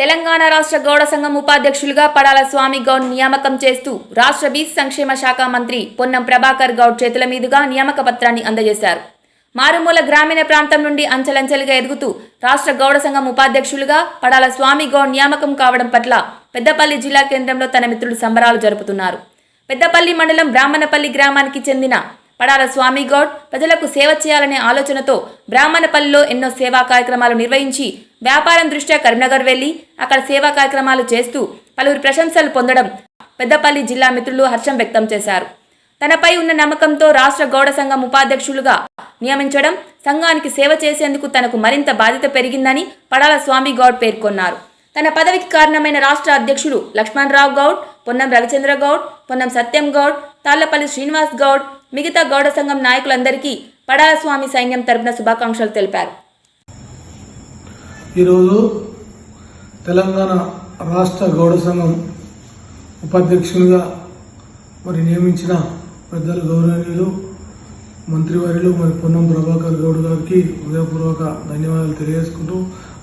తెలంగాణ రాష్ట్ర గౌడ సంఘం ఉపాధ్యక్షులుగా పడాల స్వామి గౌడ్ నియామకం చేస్తూ రాష్ట్ర బీస్ సంక్షేమ శాఖ మంత్రి పొన్నం ప్రభాకర్ గౌడ్ చేతుల మీదుగా నియామక పత్రాన్ని అందజేశారు. మారుమూల గ్రామీణ ప్రాంతం నుండి అంచెలంచెలుగా ఎదుగుతూ రాష్ట్ర గౌడ సంఘం ఉపాధ్యక్షులుగా పడాల స్వామి గౌడ్ నియామకం కావడం పట్ల పెద్దపల్లి జిల్లా కేంద్రంలో తన మిత్రులు సంబరాలు జరుపుతున్నారు. పెద్దపల్లి మండలం బ్రాహ్మణపల్లి గ్రామానికి చెందిన పడాల స్వామి గౌడ్ ప్రజలకు సేవ చేయాలనే ఆలోచనతో బ్రాహ్మణపల్లిలో ఎన్నో సేవా కార్యక్రమాలు నిర్వహించి వ్యాపారం దృష్ట్యా కరీంనగర్ వెళ్ళి అక్కడ సేవా కార్యక్రమాలు చేస్తూ పలువురు ప్రశంసలు పొందడం పెద్దపల్లి జిల్లా మిత్రులు హర్షం వ్యక్తం చేశారు. తనపై ఉన్న నమ్మకంతో రాష్ట్ర గౌడ సంఘం ఉపాధ్యక్షులుగా నియమించడం సంఘానికి సేవ చేసేందుకు తనకు మరింత బాధ్యత పెరిగిందని పడాల స్వామి గౌడ్ పేర్కొన్నారు. తన పదవికి కారణమైన రాష్ట్ర అధ్యక్షులు లక్ష్మణరావు గౌడ్ పొన్నం రవిచంద్ర గౌడ్ పొన్నం సత్యం గౌడ్ తాళ్ళపల్లి శ్రీనివాస్ గౌడ్ మిగతా గౌడ సంఘం నాయకులందరికీ పడాల స్వామి సైన్యం తరపున శుభాకాంక్షలు తెలిపారు. ఈరోజు తెలంగాణ రాష్ట్ర గౌడ సంఘం ఉపాధ్యక్షునిగా మరి నియమించిన పెద్దలు గౌరవనీయులు మంత్రివర్యులు మరి పొన్నం ప్రభాకర్ గౌడ్ గారికి హృదయపూర్వక ధన్యవాదాలు తెలియజేసుకుంటూ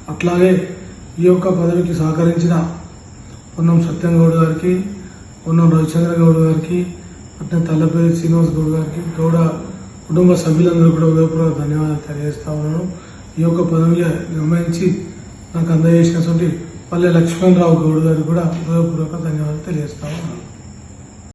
అట్లాగే ఈ యొక్క పదవికి సహకరించిన పొన్నం సత్యం గౌడ్ గారికి పొన్నం రవిచంద్ర గౌడ్ గారికి అట్లే తల్లపల్లి శ్రీనివాస్ గౌడ్ గారికి గౌడ కుటుంబ సభ్యులందరూ కూడా హృదయపూర్వక ధన్యవాదాలు తెలియజేస్తా ఉన్నాను. ఈ యొక్క పదవిలో నిర్వహించి నాకు అందజేసినటువంటి పల్లె లక్ష్మణరావు గౌడ్ గారికి కూడా హృదయపూర్వక ధన్యవాదాలు తెలియజేస్తా ఉన్నాను.